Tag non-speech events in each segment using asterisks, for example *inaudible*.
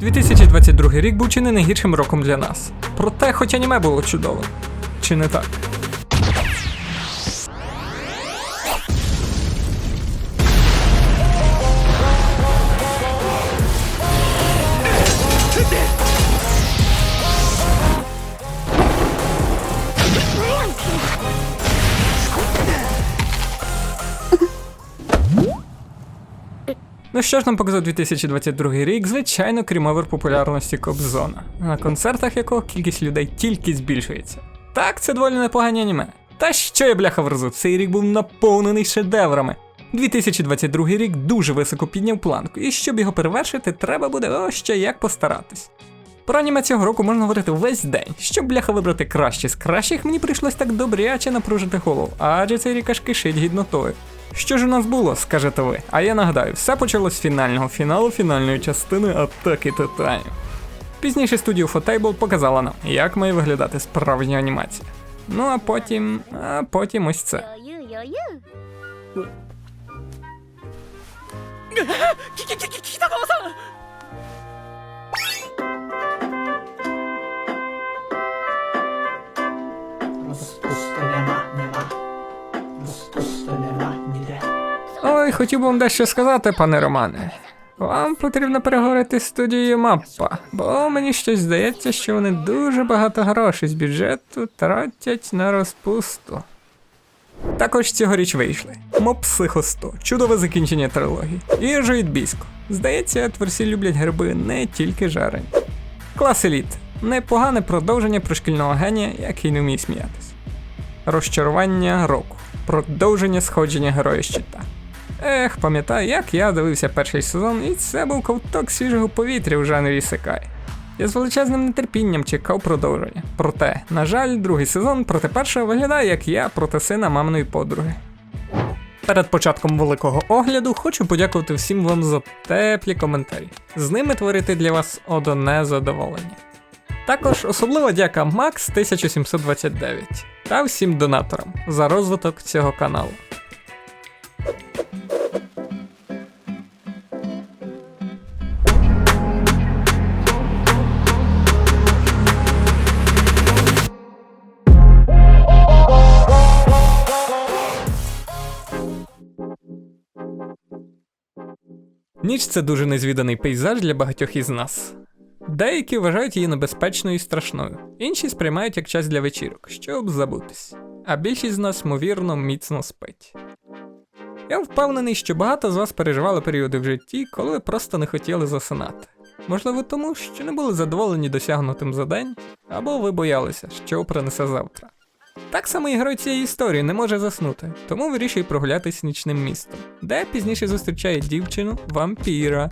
2022 рік був чи не найгіршим роком для нас. Проте, хоч аніме було чудово. Чи не так? Ну що ж нам показав 2022 рік, звичайно, крім овер популярності Кобзона, на концертах якого кількість людей тільки збільшується. Так, це доволі непогані аніме. Та що я бляха вразу, цей рік був наповнений шедеврами. 2022 рік дуже високо підняв планку, і щоб його перевершити, треба буде ось ще як постаратись. Про аніме цього року можна говорити весь день. Щоб бляха вибрати краще з кращих, мені прийшлось так добряче напружити голову, адже цей рік аж кишить гіднотою. Що ж у нас було, скажете ви? А я нагадаю, все почалось з фінального фіналу фінальної частини атаки титанів. Пізніше студія Ufotable показала нам, як має виглядати справжня анімація. Ну а потім. а потім ось це. Ой, хотів би вам дещо сказати, пане Романе. Вам потрібно переговорити з студією Маппа, бо мені щось здається, що вони дуже багато грошей з бюджету тратять на розпусту. Також цьогоріч вийшли Моб Психо 100, чудове закінчення трилогії, і Жоїдбійсько. Здається, творці люблять гриби не тільки жарені. Клас еліт. Непогане продовження про шкільного генія, який не вміє сміятись. Розчарування року. Продовження сходження героя щита. Ех, пам'ятаю, як я дивився перший сезон, і це був ковток свіжого повітря в жанрі Секай. Я з величезним нетерпінням чекав продовження. Проте, на жаль, другий сезон проти першого виглядає як я проти сина маминої подруги. Перед початком великого огляду хочу подякувати всім вам за теплі коментарі. З ними творити для вас одне задоволення. Також особлива дяка Max 1729 та всім донаторам за розвиток цього каналу. Ніч це дуже незвіданий пейзаж для багатьох із нас. Деякі вважають її небезпечною і страшною, інші сприймають як час для вечірок, щоб забутись. А більшість з нас, ймовірно, міцно спить. Я впевнений, що багато з вас переживали періоди в житті, коли ви просто не хотіли засинати. Можливо, тому, що не були задоволені досягнутим за день, або ви боялися, що принесе завтра. Так само і герой цієї історії не може заснути, тому вирішує прогулятись нічним містом, де пізніше зустрічає дівчину вампіра,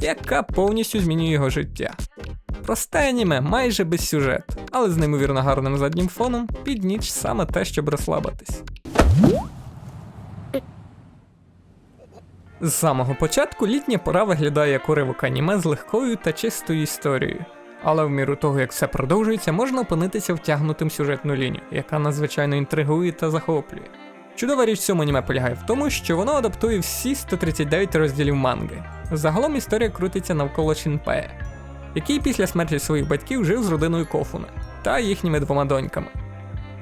яка повністю змінює його життя. Просте аніме, майже без сюжету, але з неймовірно гарним заднім фоном під ніч саме те, щоб розслабитись. З самого початку літня пора виглядає як уривок аніме з легкою та чистою історією. Але в міру того, як все продовжується, можна опинитися втягнутим сюжетну лінію, яка надзвичайно інтригує та захоплює. Чудова річ цьому аніме полягає в тому, що воно адаптує всі 139 розділів манги. Загалом історія крутиться навколо Шінпея, який після смерті своїх батьків жив з родиною Кофуна та їхніми двома доньками.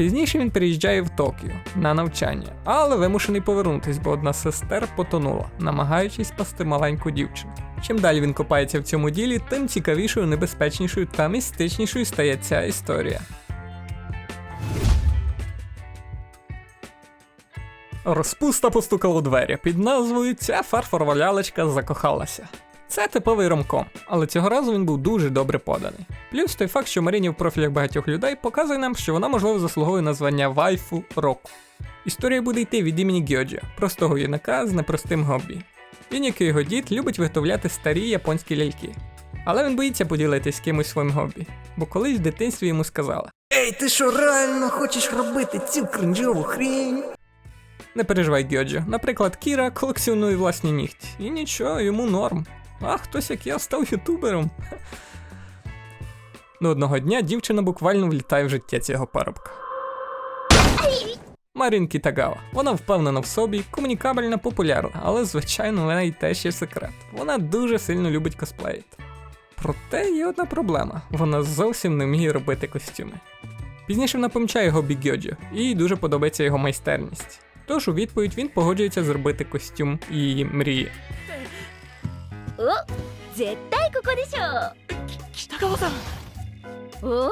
Пізніше він переїжджає в Токіо на навчання, але вимушений повернутись, бо одна з сестер потонула, намагаючись спасти маленьку дівчину. Чим далі він копається в цьому ділі, тим цікавішою, небезпечнішою та містичнішою стає ця історія. Розпуста постукала у двері під назвою Ця фарфорова лялечка закохалася. Це типовий ромком, але цього разу він був дуже добре поданий. Плюс той факт, що Маріні в профілях багатьох людей показує нам, що вона можливо заслуговує на звання вайфу року. Історія буде йти від імені Гьоджа, простого юнака з непростим хобі. Він, як і його дід, любить виготовляти старі японські ляльки. Але він боїться поділитись з кимось своїм хобі, бо колись в дитинстві йому сказали: Ей, ти що реально хочеш робити цю кринжову хрінь? Не переживай, Гьоджо. Наприклад, Кіра колекціонує власні нігті. І нічого, йому норм. А хтось, як я, став ютубером. Ну, одного дня дівчина буквально влітає в життя цього парубка. Марін Кітагава. Вона впевнена в собі, комунікабельна, популярна, але звичайно в неї теж є секрет. Вона дуже сильно любить косплеїти. Проте є одна проблема: вона зовсім не вміє робити костюми. Пізніше вона помічає його Бігьоджо, і їй дуже подобається його майстерність. Тож у відповідь він погоджується зробити костюм її мрії. お絶対ここでしょ北川さんおお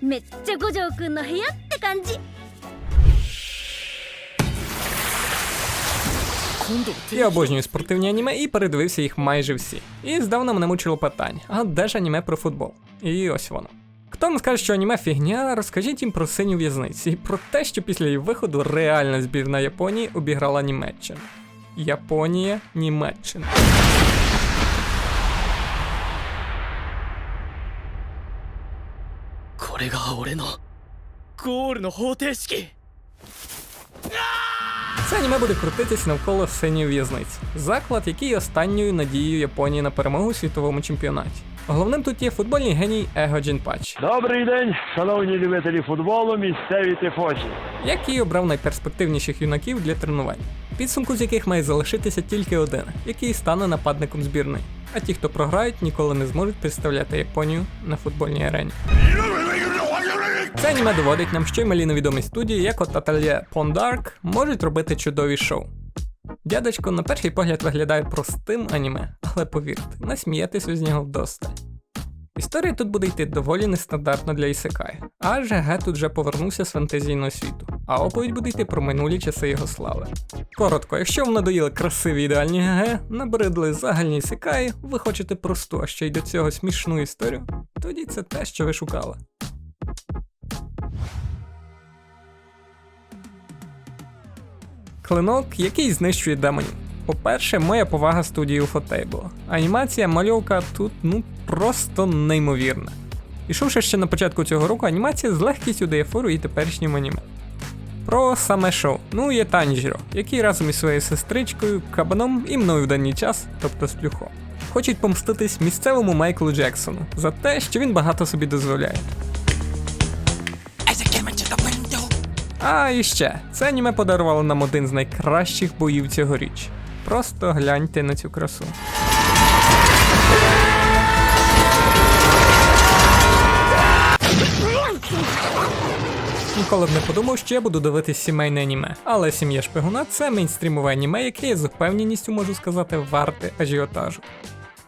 めっちゃ五条くんの部屋って感じ今度 Я обожнюю спортивні аніме і передивився їх майже всі. І здавна мене мучило питання: а де ж аніме про футбол? І ось воно. Хто вам скаже, що аніме фігня, розкажіть їм про синю в'язницю і про те, що після її виходу реальна збірна Японії обіграла Німеччину. Японія, Німеччина. Це аніме буде крутитись навколо синьої в'язниці. Заклад, який є останньою надією Японії на перемогу у світовому чемпіонаті. Головним тут є футбольний геній Его Джінпач. Добрий день, шановні любителі футболу, місцеві тифочі. Який обрав найперспективніших юнаків для тренувань підсумку з яких має залишитися тільки один, який стане нападником збірної. А ті, хто програють, ніколи не зможуть представляти Японію на футбольній арені. Це аніме доводить нам, що й малі невідомі студії, як от Atelier Pondark, можуть робити чудові шоу. Дядечко на перший погляд виглядає простим аніме, але повірте, насміятись з нього вдосталь. Історія тут буде йти доволі нестандартно для Ісекай, адже Ге тут вже повернувся з фантазійного світу, а оповідь буде йти про минулі часи його слави. Коротко, якщо вам надоїли красиві ідеальні ГГ, набридли загальні Ісекаї, ви хочете просту, а ще й до цього смішну історію, тоді це те, що ви шукали. Клинок, який знищує демонів. По-перше, моя повага студії Ufotable. Анімація мальовка тут ну просто неймовірна. Ішовши ще на початку цього року, анімація з легкістю дає фору і теперішнім аніме. Про саме шоу. Ну є Танжіро, який разом із своєю сестричкою, кабаном і мною в даний час, тобто з плюхом, хочуть помститись місцевому Майклу Джексону за те, що він багато собі дозволяє. А і ще, це аніме подарувало нам один з найкращих боїв цьогоріч. Просто гляньте на цю красу. Ніколи б не подумав, що я буду дивитись сімейне аніме. Але сім'я шпигуна це мейнстрімове аніме, яке я з впевненістю можу сказати варте ажіотажу.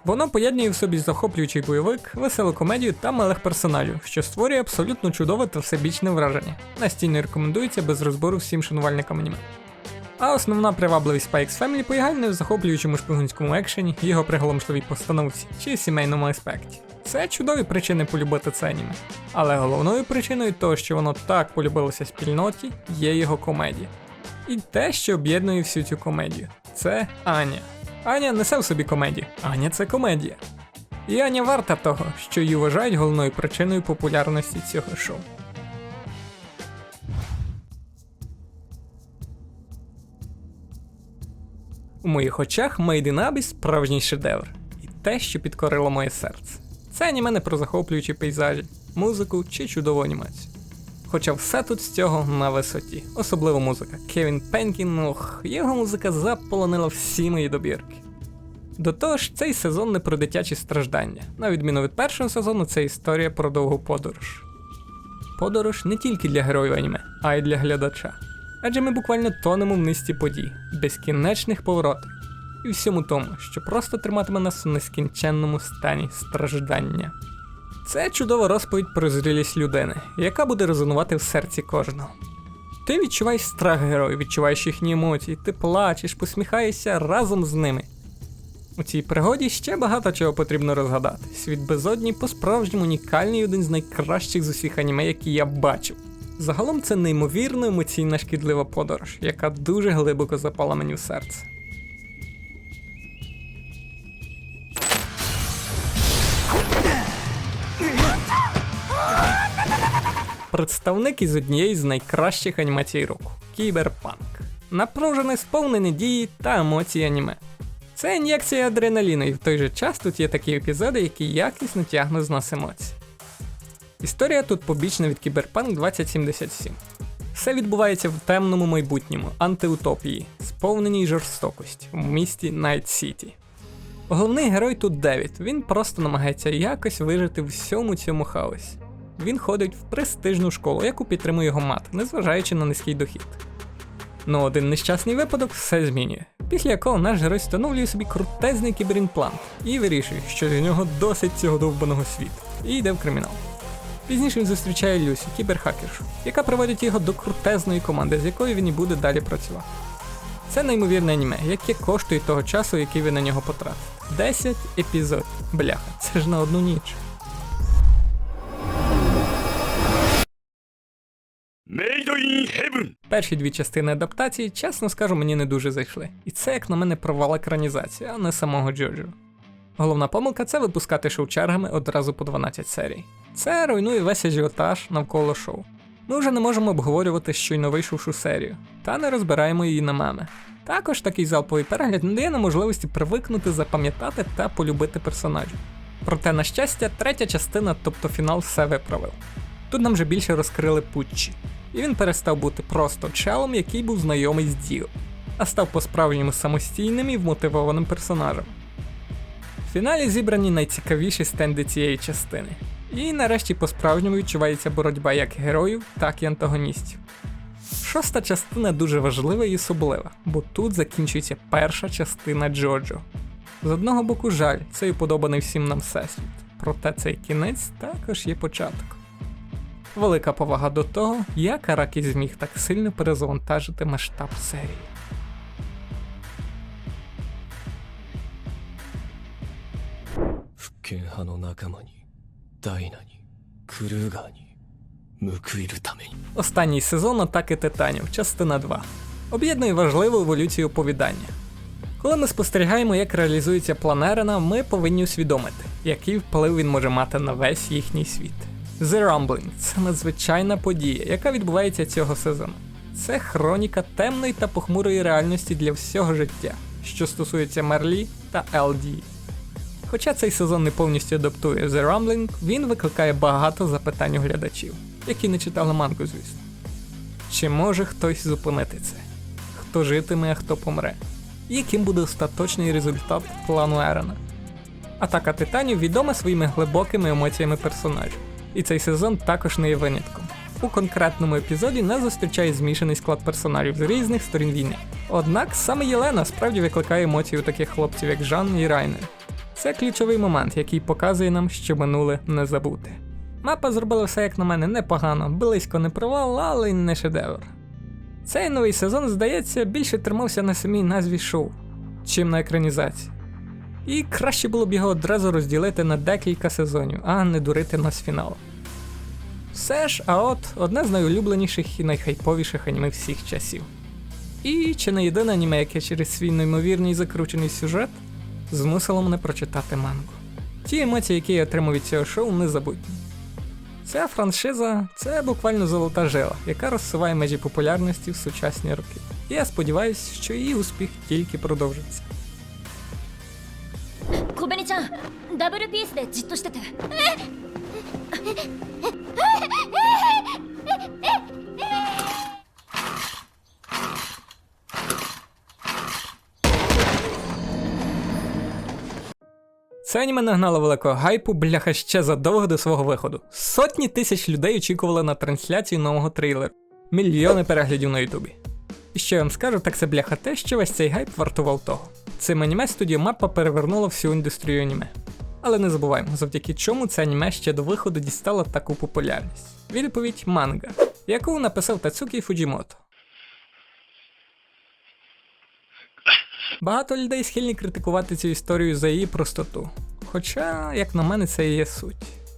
Воно поєднує в собі захоплюючий бойовик, веселу комедію та милих персонажів, що створює абсолютно чудове та всебічне враження. Настійно рекомендується без розбору всім шанувальникам аніме. А основна привабливість Spikes Family полягає в захоплюючому шпигунському екшені, його приголомшливій постановці чи сімейному аспекті. Це чудові причини полюбити це аніме. Але головною причиною того, що воно так полюбилося спільноті, є його комедія. І те, що об'єднує всю цю комедію, це Аня. Аня несе в собі комедію. Аня це комедія. І Аня варта того, що її вважають головною причиною популярності цього шоу. У моїх очах Made in Abyss справжній шедевр. І те, що підкорило моє серце. Це аніме не про захоплюючі пейзажі, музику чи чудову анімацію. Хоча все тут з цього на висоті, особливо музика. Кевін Пенкін, ох, його музика заполонила всі мої добірки. До того ж, цей сезон не про дитячі страждання. На відміну від першого сезону, це історія про довгу подорож. Подорож не тільки для героїв аніме, а й для глядача. Адже ми буквально тонемо в низці подій, безкінечних поворотів і всьому тому, що просто триматиме нас у нескінченному стані страждання. Це чудова розповідь про зрілість людини, яка буде резонувати в серці кожного. Ти відчуваєш страх героїв, відчуваєш їхні емоції, ти плачеш, посміхаєшся разом з ними. У цій пригоді ще багато чого потрібно розгадати. Світ безодні по-справжньому унікальний один з найкращих з усіх аніме, які я бачив. Загалом це неймовірно емоційна шкідлива подорож, яка дуже глибоко запала мені в серце. Представник із однієї з найкращих анімацій року Кіберпанк. Напружене сповнене дії та емоції аніме. Це ін'єкція адреналіну, і в той же час тут є такі епізоди, які якісно тягнуть з нас емоцій. Історія тут побічна від Кіберпанк 2077. Все відбувається в темному майбутньому, антиутопії, сповненій жорстокості в місті Найт Сіті. Головний герой тут Девід. Він просто намагається якось вижити в всьому цьому хаосі. Він ходить в престижну школу, яку підтримує його мати, незважаючи на низький дохід. Ну, один нещасний випадок все змінює. Після якого наш герой встановлює собі крутезний кіберімплант і вирішує, що з нього досить цього довбаного світу, і йде в кримінал. Пізніше він зустрічає Люсі, кіберхакершу, яка приводить його до крутезної команди, з якою він і буде далі працювати. Це неймовірне аніме, яке коштує того часу, який ви на нього потратите. 10 епізодів. Бляха, це ж на одну ніч. Перші дві частини адаптації, чесно скажу, мені не дуже зайшли. І це, як на мене, провал екранізації, а не самого Джоджо. Головна помилка це випускати шоу чергами одразу по 12 серій. Це руйнує весь ажіотаж навколо шоу. Ми вже не можемо обговорювати щойно вийшовшу серію, та не розбираємо її на меми. Також такий залповий перегляд не дає нам можливості привикнути, запам'ятати та полюбити персонажів. Проте, на щастя, третя частина, тобто фінал, все виправив. Тут нам вже більше розкрили Путчі, і він перестав бути просто челом, який був знайомий з Діо, а став по-справжньому самостійним і вмотивованим персонажем. Фіналі зібрані найцікавіші стенди цієї частини. І нарешті по-справжньому відчувається боротьба як героїв, так і антагоністів. Шоста частина дуже важлива і особлива, бо тут закінчується перша частина Джоджо. З одного боку, жаль, цей уподобаний всім нам всесвіт, проте цей кінець також є початок. Велика повага до того, як Аракі зміг так сильно перезавантажити масштаб серії. 復権派の仲間にダイナにクルーガーに報いるために Останній сезон Атаки Титанів, частина 2. Об'єднує важливу еволюцію оповідання. Коли ми спостерігаємо, як реалізується план Ерена, ми повинні усвідомити, який вплив він може мати на весь їхній світ. The Rumbling це надзвичайна подія, яка відбувається цього сезону. Це хроніка темної та похмурої реальності для всього життя, що стосується Мерлі та LD. Хоча цей сезон не повністю адаптує The Rumbling, він викликає багато запитань у глядачів, які не читали мангу, звісно. Чи може хтось зупинити це? Хто житиме, а хто помре? І яким буде остаточний результат плану Ерена? Атака титанів відома своїми глибокими емоціями персонажів, і цей сезон також не є винятком. У конкретному епізоді нас зустрічає змішаний склад персонажів з різних сторін війни. Однак саме Єлена справді викликає емоції у таких хлопців, як Жан і Райнер. Це ключовий момент, який показує нам, що минуле не забути. Мапа зробила все, як на мене, непогано, близько не провал, але й не шедевр. Цей новий сезон, здається, більше тримався на самій назві шоу, чим на екранізації. І краще було б його одразу розділити на декілька сезонів, а не дурити нас фіналом. Все ж, а от одне з найулюбленіших і найхайповіших аніме всіх часів. І чи не єдине аніме, яке через свій неймовірний закручений сюжет змусило мене прочитати мангу. Ті емоції, які я отримав від цього шоу, незабутні. Ця франшиза це буквально золота жила, яка розсуває межі популярності в сучасні роки. І я сподіваюся, що її успіх тільки продовжиться. Кобені-чан, дабл піс де джитто штете. Це аніме нагнало великого гайпу, бляха ще задовго до свого виходу. Сотні тисяч людей очікували на трансляцію нового трейлеру, мільйони переглядів на Ютубі. І що я вам скажу, так це бляха те, що весь цей гайп вартував того. Цим аніме студія Маппа перевернула всю індустрію аніме. Але не забуваємо, завдяки чому це аніме ще до виходу дістало таку популярність. Відповідь манга, яку написав Тацукі Фуджімото. Багато людей схильні критикувати цю історію за її простоту. Хоча, як на мене, це і є суть.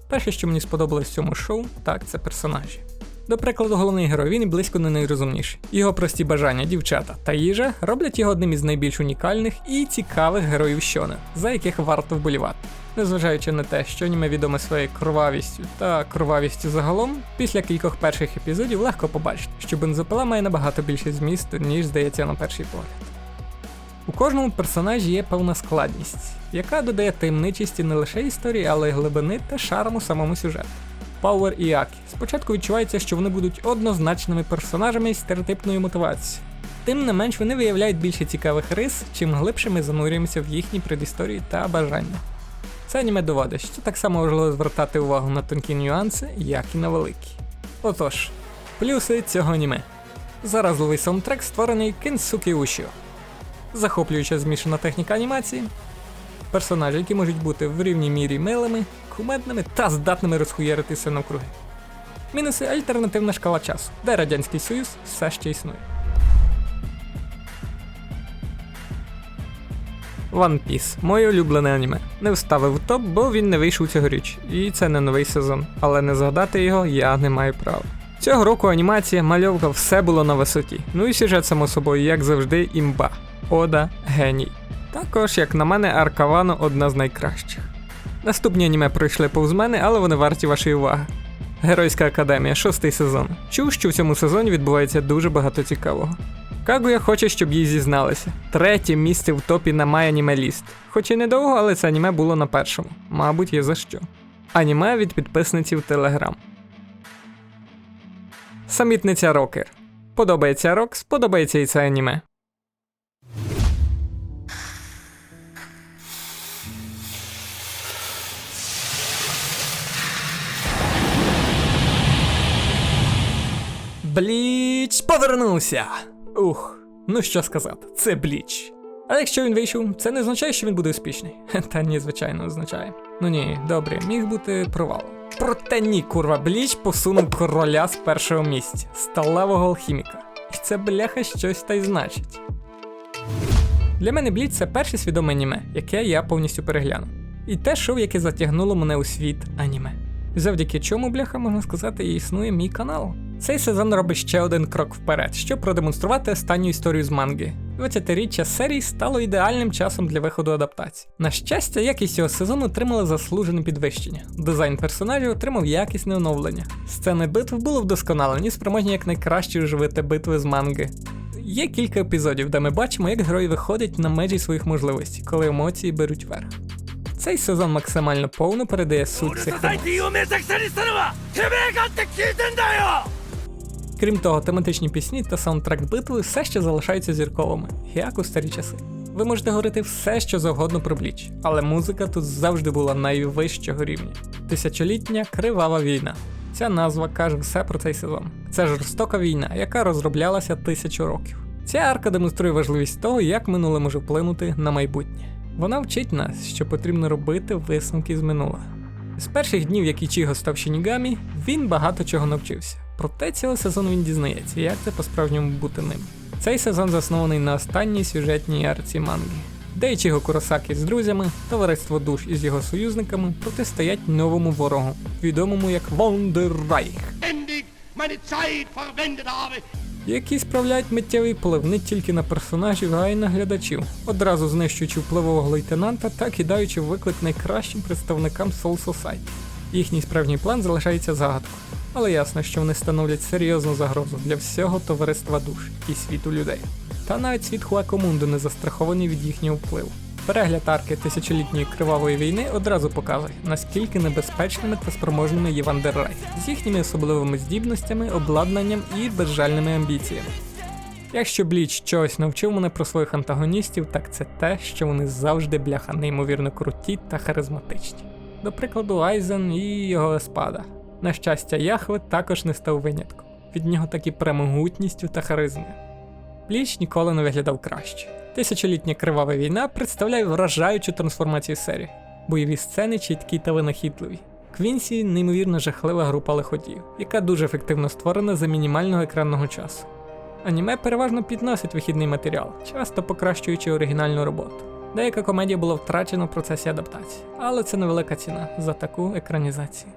Перше, що мені сподобалось в цьому шоу, так це персонажі. До прикладу, головний герой він і близько не найрозумніший. Його прості бажання, дівчата та їжа роблять його одним із найбільш унікальних і цікавих героїв щонен, за яких варто вболівати. Незважаючи на те, що аніме відоме своєю кровавістю та кровавістю загалом, після кількох перших епізодів легко побачити, що бензопила має набагато більше змісту, ніж здається на перший погляд. У кожному персонажі є певна складність, яка додає таємничості не лише історії, але й глибини та шарму самому сюжету. Пауер і Акі. Спочатку відчувається, що вони будуть однозначними персонажами із стереотипною мотивацією. Тим не менш вони виявляють більше цікавих рис, чим глибше ми занурюємося в їхні предісторії та бажання. Це аніме доводить, що так само важливо звертати увагу на тонкі нюанси, як і на великі. Отож, плюси цього аніме. Заразливий саундтрек створений Кінсукі Ушіо. Захоплююча змішана техніка анімації, персонажі, які можуть бути в рівній мірі милими, кумедними та здатними розхуєритися навкруги. Мінуси альтернативна шкала часу, де Радянський Союз все ще існує. One Piece – моє улюблене аніме. Не вставив в топ, бо він не вийшов цьогоріч, і це не новий сезон, але не згадати його я не маю права. Цього року анімація, мальовка, все було на висоті. Ну і сюжет, само собою, як завжди, імба. Ода геній. Також, як на мене, Аркавано одна з найкращих. Наступні аніме пройшли повз мене, але вони варті вашої уваги. Геройська академія, шостий сезон. Чув, що в цьому сезоні відбувається дуже багато цікавого. Кагуя хоче, щоб їй зізналися. Третє місце в топі на MyAnimeList. Хоч і недовго, але це аніме було на першому. Мабуть, є за що. Аніме від підписниці в Телеграм. Самітниця Рокер. Подобається рок, сподобається і це аніме. Бліч повернувся. Ух, ну що сказати, це бліч. Але якщо він вийшов, це не означає, що він буде успішний. *laughs* Та ні, звичайно, означає. Ну ні, добре, міг бути провал. Проте ні, курва, бліч посунув короля з першого місця, сталевого алхіміка. І це бляха щось та й значить. Для мене Бліч це перше свідоме аніме, яке я повністю переглянув. І те шоу, яке затягнуло мене у світ аніме. Завдяки чому, бляха, можна сказати, і існує мій канал. Цей сезон робить ще один крок вперед, щоб продемонструвати останню історію з манги. 20-річчя серії стало ідеальним часом для виходу адаптацій. На щастя, якість цього сезону отримала заслужене підвищення. Дизайн персонажів отримав якісне оновлення. Сцени битв були вдосконалені, спроможні якнайкраще оживити битви з манги. Є кілька епізодів, де ми бачимо, як герої виходять на межі своїх можливостей, коли емоції беруть верх. Цей сезон максимально повно передає суть цих емоцій. Крім того, тематичні пісні та саундтрек битви все ще залишаються зірковими, як у старі часи. Ви можете говорити все, що завгодно про бліч, але музика тут завжди була найвищого рівня. Тисячолітня кривава війна. Ця назва каже все про цей сезон. Це жорстока війна, яка розроблялася тисячу років. Ця арка демонструє важливість того, як минуле може вплинути на майбутнє. Вона вчить нас, що потрібно робити висновки з минулого. З перших днів, як Ічіго став Шінігамі, він багато чого навчився. Проте цього сезону він дізнається, як це по-справжньому бути ним. Цей сезон заснований на останній сюжетній арці манги, де Ічіго Куросакі з друзями, товариство душ із його союзниками протистоять новому ворогу, відомому як Вондеррайх, які справляють миттєвий вплив не тільки на персонажів, а й на глядачів, одразу знищуючи впливового лейтенанта та кидаючи виклик найкращим представникам Soul Society. Їхній справжній план залишається загадкою, але ясно, що вони становлять серйозну загрозу для всього товариства душ і світу людей. Та навіть світ Хуакомунду не застрахований від їхнього впливу. Перегляд арки тисячолітньої кривавої війни одразу показує, наскільки небезпечними та спроможними є Вандеррайх з їхніми особливими здібностями, обладнанням і безжальними амбіціями. Якщо Бліч чогось навчив мене про своїх антагоністів, так це те, що вони завжди бляха неймовірно круті та харизматичні. До прикладу, Айзен і його еспада. На щастя, Яхве також не став винятком. Від нього такі прямогутністю та харизмою. Бліч ніколи не виглядав краще. Тисячолітня кривава війна представляє вражаючу трансформацію серії. Бойові сцени чіткі та винахідливі. Квінсі неймовірно жахлива група лиходіїв, яка дуже ефективно створена за мінімального екранного часу. Аніме переважно підносить вихідний матеріал, часто покращуючи оригінальну роботу. Деяка комедія була втрачена в процесі адаптації, але це невелика ціна за таку екранізацію.